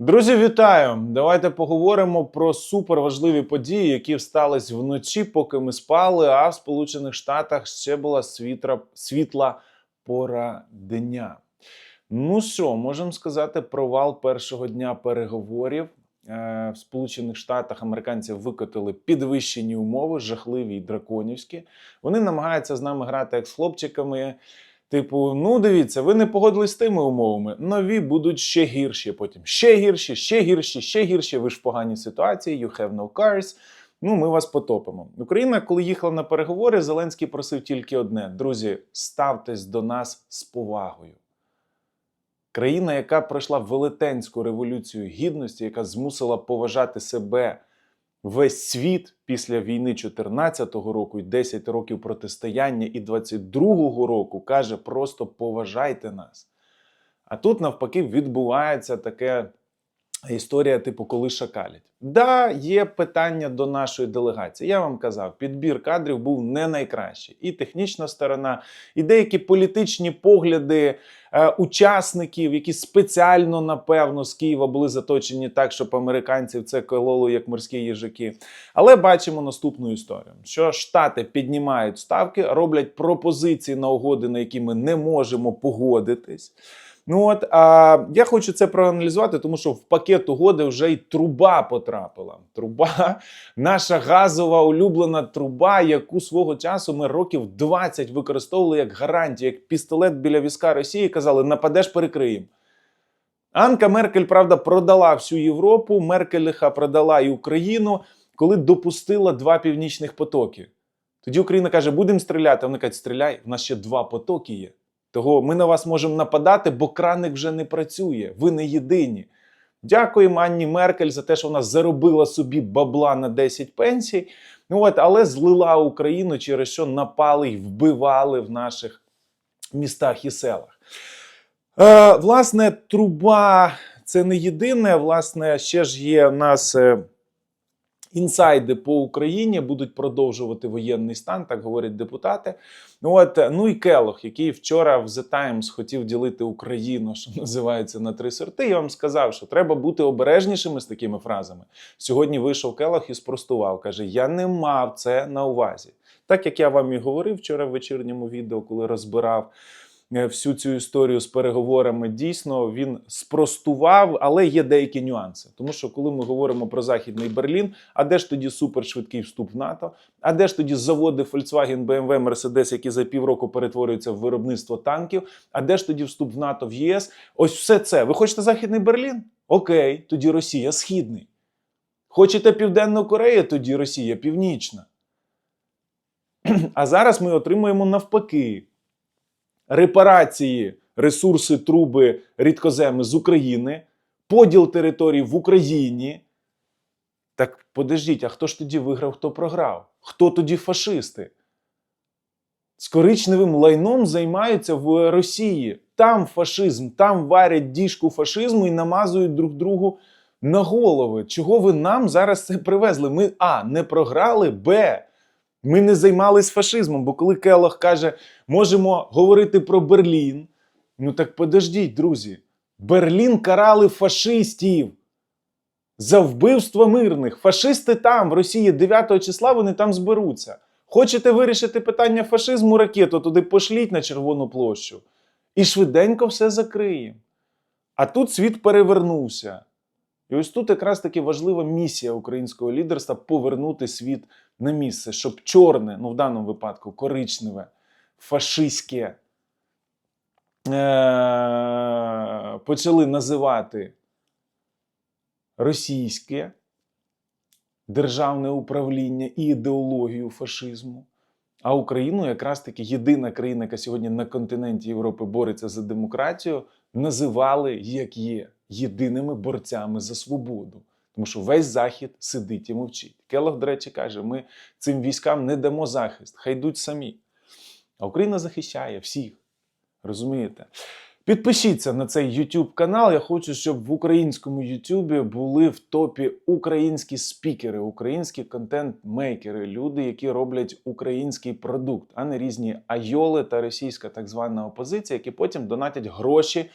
Друзі, вітаю! Давайте поговоримо про суперважливі події, які стались вночі, поки ми спали. А в Сполучених Штатах ще була світра, світла пора дня. Ну що, можемо сказати, провал першого дня переговорів. Е, В Сполучених Штатах американці викотили підвищені умови, жахливі і драконівські. Вони намагаються з нами грати як з хлопчиками. Типу, ну дивіться, ви не погодились з тими умовами. Нові будуть ще гірші. Потім ще гірші, ще гірші, ще гірші. Ви ж в поганій ситуації, you have no cars. Ну, ми вас потопимо. Україна, коли їхала на переговори, Зеленський просив тільки одне: друзі, ставтесь до нас з повагою. Країна, яка пройшла велетенську революцію гідності, яка змусила поважати себе весь світ після війни 14-го року і 10 років протистояння і 22-го року каже: просто поважайте нас. А тут навпаки відбувається таке історія, типу, коли шакалять. Да, є питання до нашої делегації. Я вам казав, підбір кадрів був не найкращий. І технічна сторона, і деякі політичні погляди е, учасників, які спеціально, напевно, з Києва були заточені так, щоб американців це кололо як морські їжаки. Але бачимо наступну історію: що Штати піднімають ставки, роблять пропозиції на угоди, на які ми не можемо погодитись. Ну от а, я хочу це проаналізувати, тому що в пакет угоди вже й труба потрапила. Труба, наша газова улюблена труба, яку свого часу ми років 20 використовували як гарантію, як пістолет біля візка Росії. Казали, нападеш, перекриємо. Анка Меркель, правда, продала всю Європу. Меркеліха продала і Україну, коли допустила два північних потоки. Тоді Україна каже: будемо стріляти. Вони кажуть, стріляй, в нас ще два потоки є. Того ми на вас можемо нападати, бо краник вже не працює. Ви не єдині. Дякуємо Анні Меркель за те, що вона заробила собі бабла на 10 пенсій. Ну от, але злила Україну, через що напали і вбивали в наших містах і селах. Е, власне, труба це не єдине. Власне, ще ж є в нас. е, Інсайди по Україні будуть продовжувати воєнний стан, так говорять депутати. Ну от ну і Келох, який вчора в The Times хотів ділити Україну, що називається на три сорти. Я вам сказав, що треба бути обережнішими з такими фразами. Сьогодні вийшов Келох і спростував. каже: Я не мав це на увазі. Так як я вам і говорив вчора в вечірньому відео, коли розбирав е, всю цю історію з переговорами, дійсно він спростував, але є деякі нюанси. Тому що коли ми говоримо про Західний Берлін, а де ж тоді супершвидкий вступ в НАТО? А де ж тоді заводи Volkswagen, BMW, Mercedes, які за півроку перетворюються в виробництво танків? А де ж тоді вступ в НАТО в ЄС? Ось все це. Ви хочете Західний Берлін? Окей, тоді Росія східний. Хочете Південну Корею? Тоді Росія Північна. А зараз ми отримуємо навпаки репарації, ресурси, труби, рідкоземи з України, поділ територій в Україні. Так подождіть, а хто ж тоді виграв, хто програв? Хто тоді фашисти? З коричневим лайном займаються в Росії. Там фашизм, там варять діжку фашизму і намазують друг другу на голови. Чого ви нам зараз це привезли? Ми А. Не програли, Б. Ми не займались фашизмом, бо коли Келох каже, можемо говорити про Берлін. Ну так подождіть, друзі. Берлін карали фашистів за вбивство мирних. Фашисти там, в Росії, 9 числа вони там зберуться. Хочете вирішити питання фашизму ракету, туди пошліть на Червону площу. І швиденько все закриємо. А тут світ перевернувся. І ось тут якраз таки важлива місія українського лідерства повернути світ на місце, щоб чорне, ну в даному випадку коричневе, фашистське е- почали називати російське державне управління і ідеологію фашизму. А Україну, якраз таки єдина країна, яка сьогодні на континенті Європи бореться за демократію, називали як є єдиними борцями за свободу. Тому що весь захід сидить і мовчить. Келох, до речі, каже: ми цим військам не дамо захист, хай йдуть самі. А Україна захищає всіх. Розумієте? Підпишіться на цей YouTube канал. Я хочу, щоб в українському YouTube були в топі українські спікери, українські контент-мейкери, люди, які роблять український продукт, а не різні айоли та російська так звана опозиція, які потім донатять гроші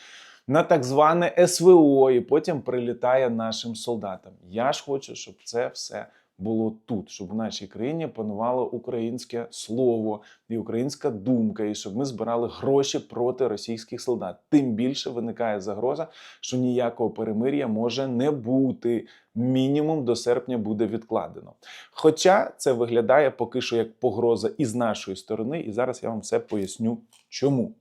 на так зване СВО, і потім прилітає нашим солдатам. Я ж хочу, щоб це все було тут, щоб в нашій країні панувало українське слово і українська думка, і щоб ми збирали гроші проти російських солдат. Тим більше виникає загроза, що ніякого перемир'я може не бути. Мінімум до серпня буде відкладено. Хоча це виглядає поки що як погроза і з нашої сторони, і зараз я вам все поясню, чому.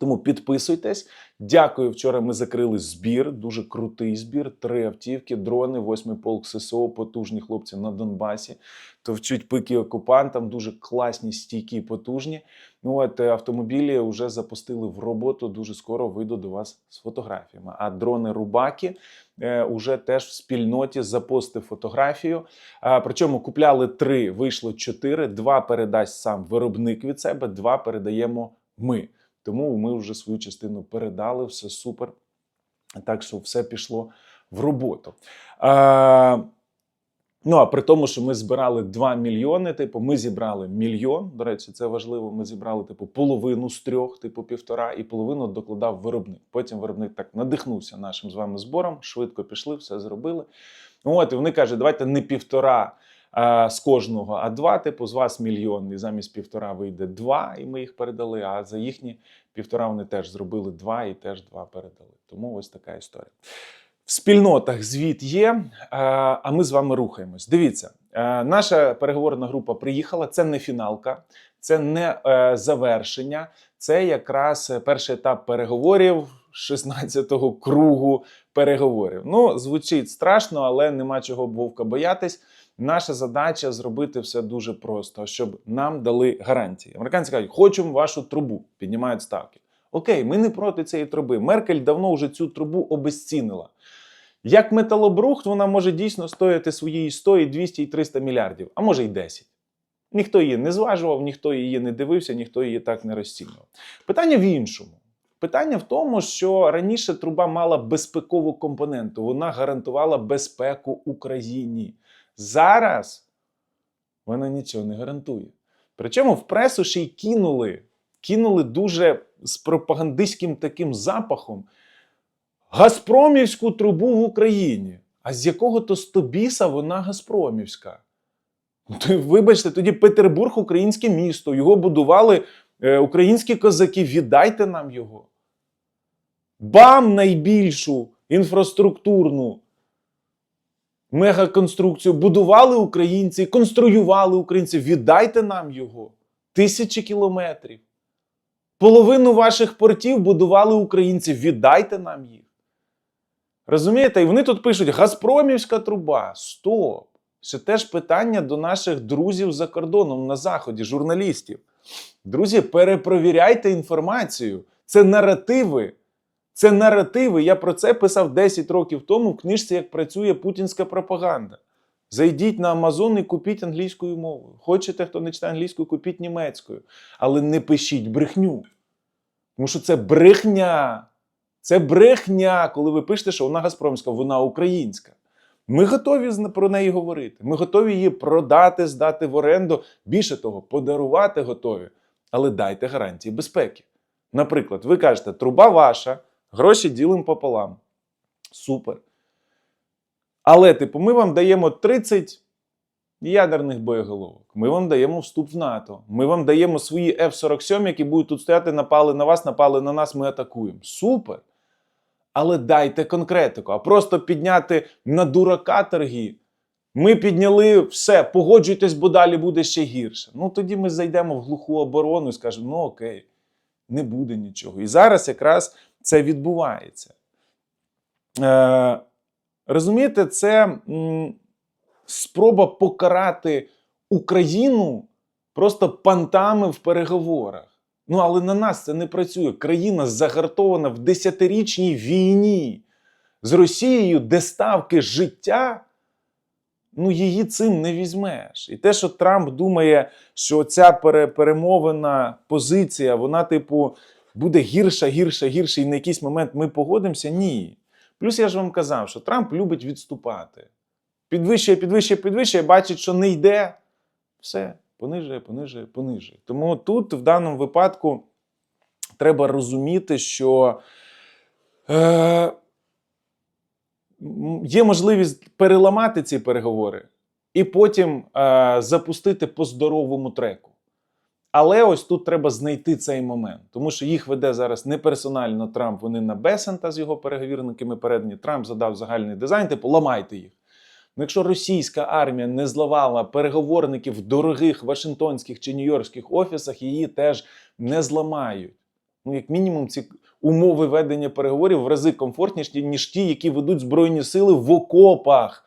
Тому підписуйтесь. Дякую. Вчора ми закрили збір, дуже крутий збір. Три автівки, дрони, восьмий полк ССО, потужні хлопці на Донбасі. Товчуть пики окупантам, дуже класні, стійкі, потужні. Ну от е, автомобілі вже запустили в роботу. Дуже скоро вийду до вас з фотографіями. А дрони Рубаки е, уже теж в спільноті запостив фотографію. А, причому купляли три, вийшло чотири. Два передасть сам виробник від себе, два передаємо ми. Тому ми вже свою частину передали, все супер. Так що все пішло в роботу. А, ну а при тому, що ми збирали 2 мільйони, типу, ми зібрали мільйон. До речі, це важливо. Ми зібрали типу половину з трьох, типу півтора, і половину докладав виробник. Потім виробник так надихнувся нашим з вами збором, швидко пішли, все зробили. От, і вони кажуть, давайте не півтора а, з кожного, а два, типу, з вас мільйон, і замість півтора вийде два, і ми їх передали. А за їхні півтора вони теж зробили два і теж два передали. Тому ось така історія. В спільнотах звіт є, а ми з вами рухаємось. Дивіться, е, наша переговорна група приїхала. Це не фіналка, це не е, завершення, це якраз перший етап переговорів 16-го кругу переговорів. Ну, звучить страшно, але нема чого вовка боятись. Наша задача зробити все дуже просто, щоб нам дали гарантії. Американці кажуть, хочемо вашу трубу, піднімають ставки. Окей, ми не проти цієї труби. Меркель давно вже цю трубу обезцінила. Як металобрухт, вона може дійсно стояти своєї 100, і 200 і 300 мільярдів, а може й 10. Ніхто її не зважував, ніхто її не дивився, ніхто її так не розцінював. Питання в іншому. Питання в тому, що раніше труба мала безпекову компоненту, вона гарантувала безпеку Україні. Зараз вона нічого не гарантує. Причому в пресу ще й кинули, кинули дуже з пропагандистським таким запахом Газпромівську трубу в Україні. А з якого то стобіса вона Газпромівська? Ну, вибачте, тоді Петербург українське місто. Його будували е, українські козаки. Віддайте нам його. Бам найбільшу інфраструктурну мегаконструкцію будували українці, конструювали українці. Віддайте нам його. Тисячі кілометрів. Половину ваших портів будували українці. Віддайте нам їх. Розумієте? І вони тут пишуть: Газпромівська труба. Стоп! Це теж питання до наших друзів за кордоном на Заході, журналістів. Друзі, перепровіряйте інформацію. Це наративи. Це наративи. Я про це писав 10 років тому в книжці, як працює путінська пропаганда. Зайдіть на Амазон і купіть англійською мовою. Хочете, хто не читає англійською, купіть німецькою. Але не пишіть брехню. Тому що це брехня. Це брехня, коли ви пишете, що вона Газпромська, вона українська. Ми готові про неї говорити. Ми готові її продати, здати в оренду. Більше того, подарувати готові. Але дайте гарантії безпеки. Наприклад, ви кажете, труба ваша, гроші ділимо пополам. Супер. Але, типу, ми вам даємо 30 ядерних боєголовок. Ми вам даємо вступ в НАТО. Ми вам даємо свої F-47, які будуть тут стояти, напали на вас, напали на нас, ми атакуємо. Супер. Але дайте конкретику, а просто підняти на дурака торги. Ми підняли все, погоджуйтесь, бо далі буде ще гірше. Ну тоді ми зайдемо в глуху оборону і скажемо: ну окей, не буде нічого. І зараз якраз це відбувається. Е, Розумієте, це м, спроба покарати Україну просто пантами в переговорах. Ну, але на нас це не працює. Країна загартована в десятирічній війні з Росією, де ставки життя, ну її цим не візьмеш. І те, що Трамп думає, що ця пере- перемовина позиція, вона, типу, буде гірша, гірша, гірша, і на якийсь момент ми погодимося, ні. Плюс я ж вам казав, що Трамп любить відступати. Підвищує, підвищує, підвищує, бачить, що не йде. Все, понижує, понижує, понижує. Тому тут, в даному випадку, треба розуміти, що Е, є можливість переламати ці переговори і потім е, запустити по здоровому треку. Але ось тут треба знайти цей момент, тому що їх веде зараз не персонально Трамп. Вони на Бесента з його переговірниками передані. Трамп задав загальний дизайн, типу ламайте їх. Ну, якщо російська армія не зламала переговорників в дорогих Вашингтонських чи Нью-Йоркських офісах, її теж не зламають. Ну, як мінімум, ці умови ведення переговорів в рази комфортніші, ніж ті, які ведуть Збройні сили в окопах.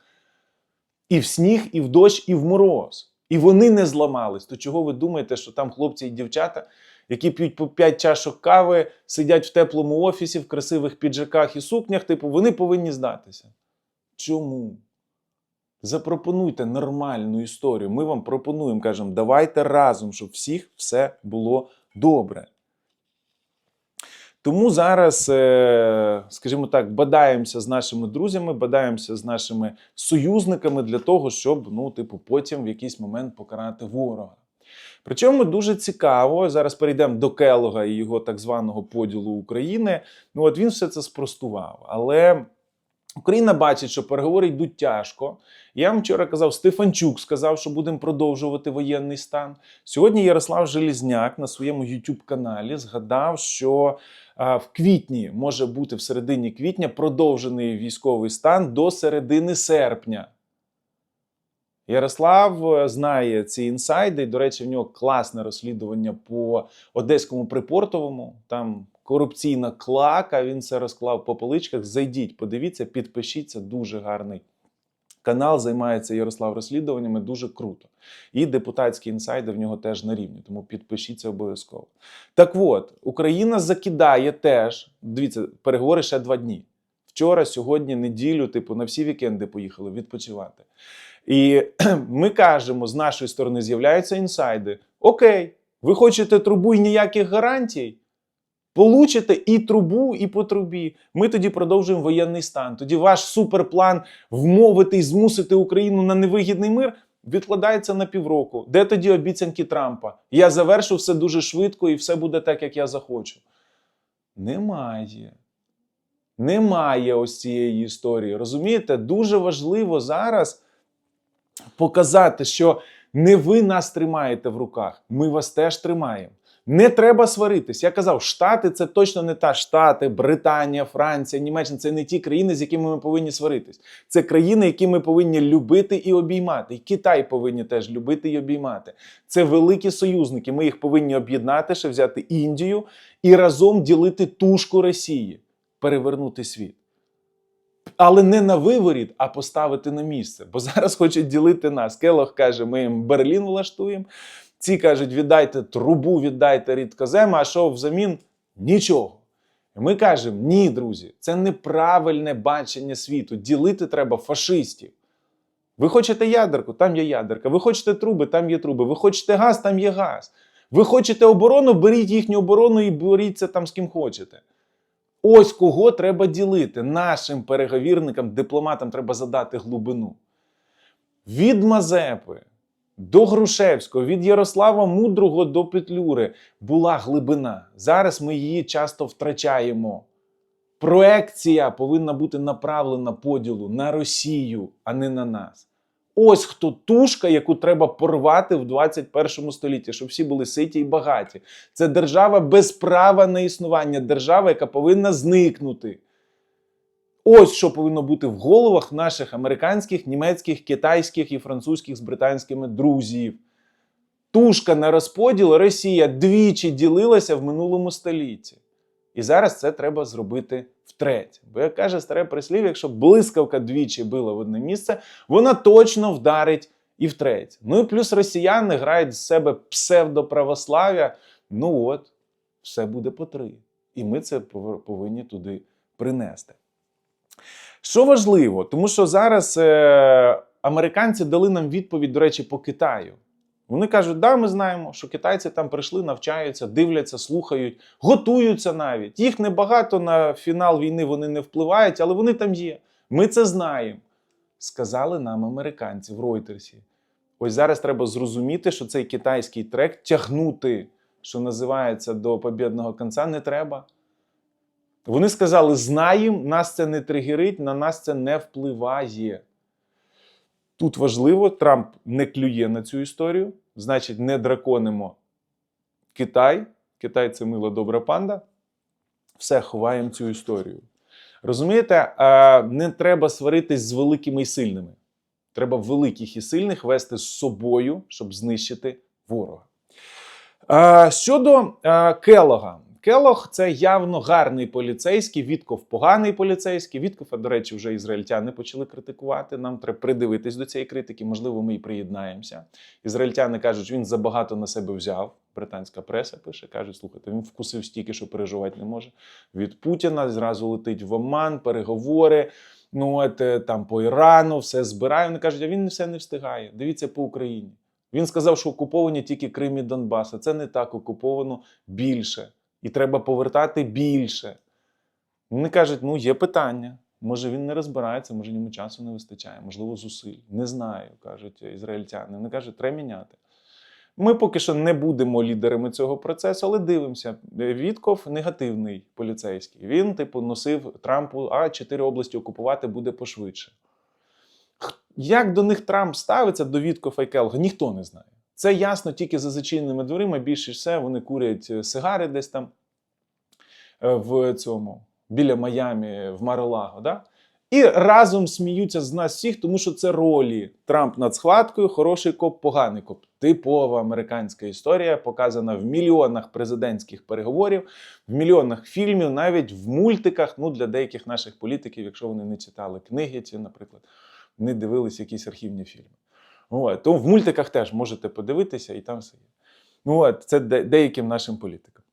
І в сніг, і в дощ, і в мороз. І вони не зламались. То чого ви думаєте, що там хлопці і дівчата, які п'ють по 5 чашок кави, сидять в теплому офісі, в красивих піджаках і сукнях, типу, вони повинні здатися? Чому? Запропонуйте нормальну історію. Ми вам пропонуємо, кажемо, давайте разом, щоб всіх все було добре. Тому зараз, е, скажімо так, бадаємося з нашими друзями, бадаємося з нашими союзниками для того, щоб ну, типу, потім в якийсь момент покарати ворога. Причому дуже цікаво, зараз перейдемо до Келога і його так званого поділу України. Ну, от він все це спростував. Але Україна бачить, що переговори йдуть тяжко. Я вам вчора казав, Стефанчук сказав, що будемо продовжувати воєнний стан. Сьогодні Ярослав Желізняк на своєму youtube каналі згадав, що в квітні може бути в середині квітня продовжений військовий стан до середини серпня. Ярослав е, знає ці інсайди. До речі, в нього класне розслідування по Одеському припортовому. Там корупційна клака. Він це розклав по поличках. Зайдіть, подивіться, підпишіться. Дуже гарний канал. Займається Ярослав розслідуваннями. Дуже круто. І депутатські інсайди в нього теж на рівні. Тому підпишіться обов'язково. Так от, Україна закидає теж. Дивіться, переговори ще два дні. Вчора, сьогодні, неділю, типу, на всі вікенди поїхали відпочивати. І ми кажемо, з нашої сторони з'являються інсайди. Окей, ви хочете трубу і ніяких гарантій? Получите і трубу, і по трубі. Ми тоді продовжуємо воєнний стан. Тоді ваш суперплан вмовити і змусити Україну на невигідний мир відкладається на півроку. Де тоді обіцянки Трампа? Я завершу все дуже швидко і все буде так, як я захочу. Немає. Немає ось цієї історії. Розумієте, дуже важливо зараз показати, що не ви нас тримаєте в руках, ми вас теж тримаємо. Не треба сваритись. Я казав, Штати це точно не та Штати, Британія, Франція, Німеччина це не ті країни, з якими ми повинні сваритись. Це країни, які ми повинні любити і обіймати. І Китай повинні теж любити і обіймати. Це великі союзники. Ми їх повинні об'єднати, ще взяти Індію і разом ділити тушку Росії, перевернути світ. Але не на виворіт, а поставити на місце. Бо зараз хочуть ділити нас. Келох каже, ми їм Берлін влаштуємо. Ці кажуть, віддайте трубу, віддайте рідкозема, а що взамін? Нічого. І ми кажемо: ні, друзі, це неправильне бачення світу. Ділити треба фашистів. Ви хочете ядерку, там є ядерка. Ви хочете труби, там є труби. Ви хочете газ, там є газ. Ви хочете оборону, беріть їхню оборону і боріться там з ким хочете. Ось кого треба ділити. Нашим переговірникам, дипломатам треба задати глибину. Від Мазепи до Грушевського, від Ярослава Мудрого до Петлюри була глибина. Зараз ми її часто втрачаємо. Проекція повинна бути направлена поділу на Росію, а не на нас. Ось хто тушка, яку треба порвати в 21 столітті, щоб всі були ситі і багаті. Це держава без права на існування, держава, яка повинна зникнути. Ось що повинно бути в головах наших американських, німецьких, китайських і французьких з британськими друзів. Тушка на розподіл Росія двічі ділилася в минулому столітті. І зараз це треба зробити втретє. Бо, як каже старе прислів, якщо блискавка двічі била в одне місце, вона точно вдарить і втретє. Ну і плюс росіяни грають з себе псевдоправослав'я. Ну от, все буде по три. І ми це повинні туди принести. Що важливо, тому що зараз е, американці дали нам відповідь, до речі, по Китаю. Вони кажуть, да, ми знаємо, що китайці там прийшли, навчаються, дивляться, слухають, готуються навіть. Їх небагато на фінал війни вони не впливають, але вони там є. Ми це знаємо. Сказали нам американці в Ройтерсі. Ось зараз треба зрозуміти, що цей китайський трек тягнути, що називається до побідного кінця, не треба. Вони сказали: знаємо, нас це не тригерить, на нас це не впливає. Тут важливо, Трамп не клює на цю історію, значить, не драконимо Китай. Китай це мила добра панда. Все, ховаємо цю історію. Розумієте, не треба сваритись з великими і сильними. Треба великих і сильних вести з собою, щоб знищити ворога. Щодо Келога. Келог це явно гарний поліцейський, Вітков поганий поліцейський. Віткова, до речі, вже ізраїльтяни почали критикувати. Нам треба придивитись до цієї критики. Можливо, ми і приєднаємося. Ізраїльтяни кажуть, він забагато на себе взяв. Британська преса пише, кажуть, слухайте, він вкусив стільки, що переживати не може. Від Путіна зразу летить в Оман, переговори. Ну, от е, там по Ірану, все збирає. Вони кажуть, а він все не встигає. Дивіться по Україні. Він сказав, що окуповані тільки Крим і Донбас. А це не так окуповано більше. І треба повертати більше. Вони кажуть, ну є питання. Може він не розбирається, може йому часу не вистачає, можливо, зусиль. Не знаю, кажуть ізраїльтяни. Вони кажуть, треба міняти. Ми поки що не будемо лідерами цього процесу, але дивимося. Вітков негативний поліцейський. Він, типу, носив Трампу, а чотири області окупувати буде пошвидше. Як до них Трамп ставиться до Віткофа і Келга, ніхто не знає. Це ясно тільки за зачиненими дверима. Більше все вони курять е, сигари десь там е, в цьому біля Майамі, в Маролаго. Да? І разом сміються з нас всіх, тому що це ролі. Трамп над схваткою, хороший коп, поганий коп. Типова американська історія, показана в мільйонах президентських переговорів, в мільйонах фільмів, навіть в мультиках. Ну для деяких наших політиків, якщо вони не читали книги, ці, наприклад, не дивились якісь архівні фільми. От. Тому в мультиках теж можете подивитися, і там все є. Ну, от, це де- деяким нашим політикам.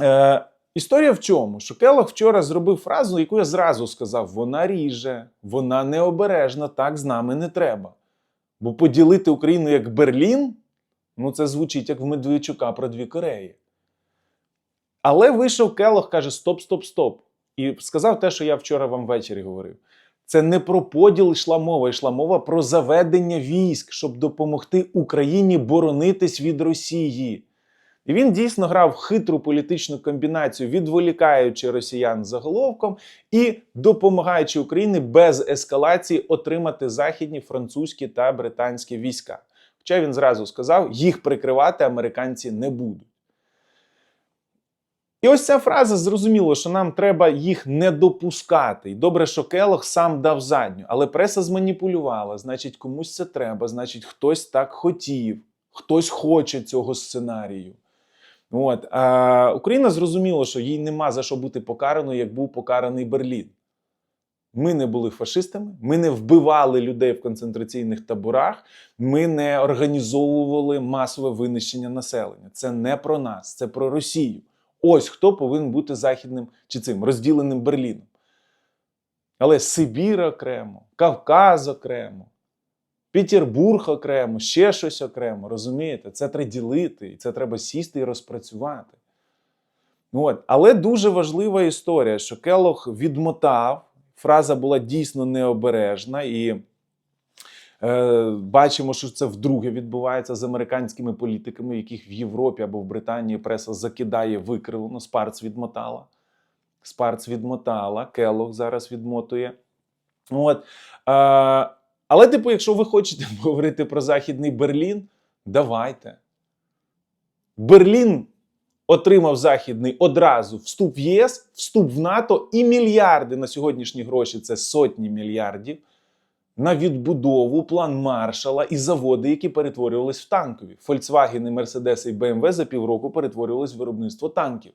Е, історія в чому? Що Келлог вчора зробив фразу, яку я зразу сказав: вона ріже, вона необережна, так з нами не треба. Бо поділити Україну як Берлін, ну це звучить як в Медведчука про дві Кореї. Але вийшов Келлог, каже: стоп, стоп, стоп. І сказав те, що я вчора вам ввечері говорив. Це не про поділ йшла мова, йшла мова про заведення військ, щоб допомогти Україні боронитись від Росії. І він дійсно грав хитру політичну комбінацію, відволікаючи росіян заголовком і допомагаючи Україні без ескалації отримати західні французькі та британські війська. Хоча він зразу сказав, їх прикривати американці не будуть. І ось ця фраза зрозуміло, що нам треба їх не допускати. І добре, що Келох сам дав задню, але преса зманіпулювала. Значить, комусь це треба, значить, хтось так хотів, хтось хоче цього сценарію. От. А Україна зрозуміла, що їй нема за що бути покараною, як був покараний Берлін. Ми не були фашистами, ми не вбивали людей в концентраційних таборах, ми не організовували масове винищення населення. Це не про нас, це про Росію. Ось хто повинен бути західним чи цим розділеним Берліном. Але Сибір окремо, Кавказ окремо, Петербург окремо, ще щось окремо. Розумієте? Це треба ділити, і це треба сісти і розпрацювати. От. Але дуже важлива історія, що Келох відмотав, фраза була дійсно необережна, і бачимо, що це вдруге відбувається з американськими політиками, яких в Європі або в Британії преса закидає викривлено, Спарц відмотала. Спарц відмотала, Келох зараз відмотує. От. Е, але, типу, якщо ви хочете говорити про Західний Берлін, давайте. Берлін отримав Західний одразу вступ в ЄС, вступ в НАТО і мільярди на сьогоднішні гроші це сотні мільярдів на відбудову, план маршала і заводи, які перетворювались в танкові. Volkswagen, Mercedes і BMW за півроку перетворювались в виробництво танків.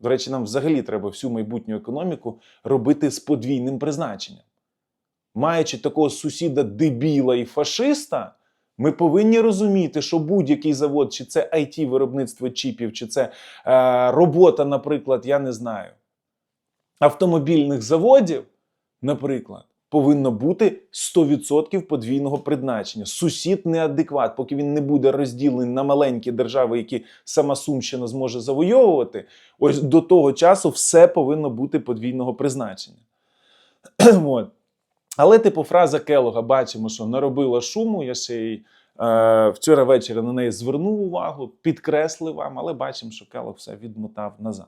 До речі, нам взагалі треба всю майбутню економіку робити з подвійним призначенням. Маючи такого сусіда дебіла і фашиста, ми повинні розуміти, що будь-який завод, чи це it виробництво чіпів, чи це е, робота, наприклад, я не знаю, автомобільних заводів, наприклад, повинно бути 100% подвійного призначення. Сусід неадекват, поки він не буде розділений на маленькі держави, які сама Сумщина зможе завойовувати. Ось до того часу все повинно бути подвійного призначення. От. Але, типу, фраза Келога бачимо, що наробила шуму. Я ще й Вчора ввечері на неї звернув увагу, підкреслив вам, але бачимо, що Келох все відмотав назад.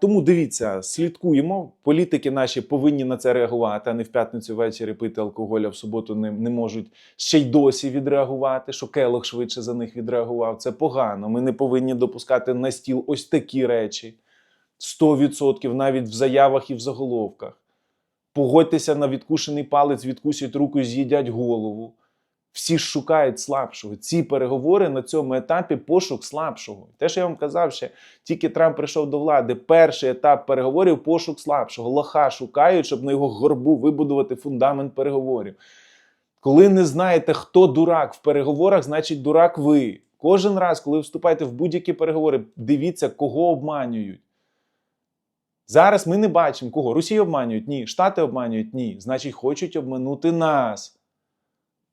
Тому дивіться, слідкуємо. Політики наші повинні на це реагувати, а не в п'ятницю ввечері пити алкоголь, а в суботу не, не можуть ще й досі відреагувати, що Келох швидше за них відреагував. Це погано. Ми не повинні допускати на стіл ось такі речі. 100% навіть в заявах і в заголовках. Погодьтеся на відкушений палець, відкусять руку і з'їдять голову. Всі шукають слабшого. Ці переговори на цьому етапі пошук слабшого. Те, що я вам казав, ще тільки Трамп прийшов до влади. Перший етап переговорів пошук слабшого. Лоха шукають, щоб на його горбу вибудувати фундамент переговорів. Коли не знаєте, хто дурак в переговорах, значить дурак ви. Кожен раз, коли вступаєте в будь-які переговори, дивіться, кого обманюють. Зараз ми не бачимо, кого. Росію обманюють? Ні. Штати обманюють? Ні. Значить, хочуть обманути нас.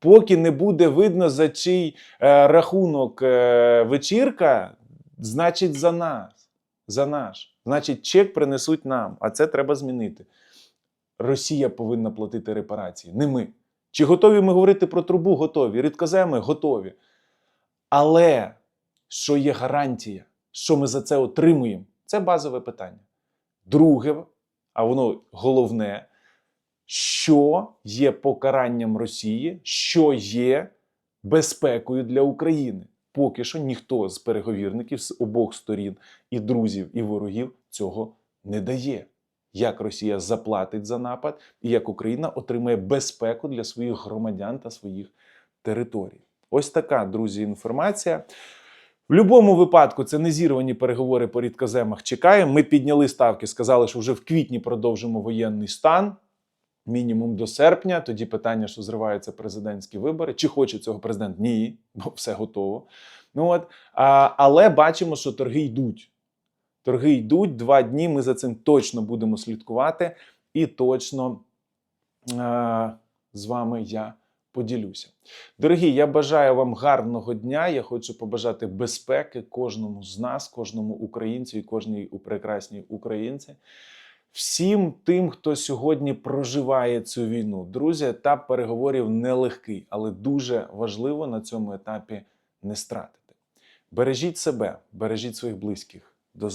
Поки не буде видно, за чий е, рахунок е, вечірка, значить за нас. За наш. Значить, чек принесуть нам, а це треба змінити. Росія повинна платити репарації, не ми. Чи готові ми говорити про трубу? Готові. Рідкоземи готові. Але що є гарантія, що ми за це отримуємо? Це базове питання. Друге, а воно головне, що є покаранням Росії, що є безпекою для України. Поки що ніхто з переговірників з обох сторін і друзів, і ворогів цього не дає. Як Росія заплатить за напад, і як Україна отримає безпеку для своїх громадян та своїх територій. Ось така, друзі, інформація. В будь-якому випадку це не зірвані переговори по рідкоземах. Чекаємо. Ми підняли ставки, сказали, що вже в квітні продовжимо воєнний стан. Мінімум до серпня. Тоді питання, що зриваються президентські вибори. Чи хоче цього президент? Ні, бо все готово. Ну от, а, але бачимо, що торги йдуть. Торги йдуть два дні. Ми за цим точно будемо слідкувати, і точно а, з вами я поділюся. Дорогі, я бажаю вам гарного дня. Я хочу побажати безпеки кожному з нас, кожному українцю і кожній прекрасній українці. Всім тим, хто сьогодні проживає цю війну, друзі, етап переговорів нелегкий, але дуже важливо на цьому етапі не стратити. Бережіть себе, бережіть своїх близьких. До зустрічі.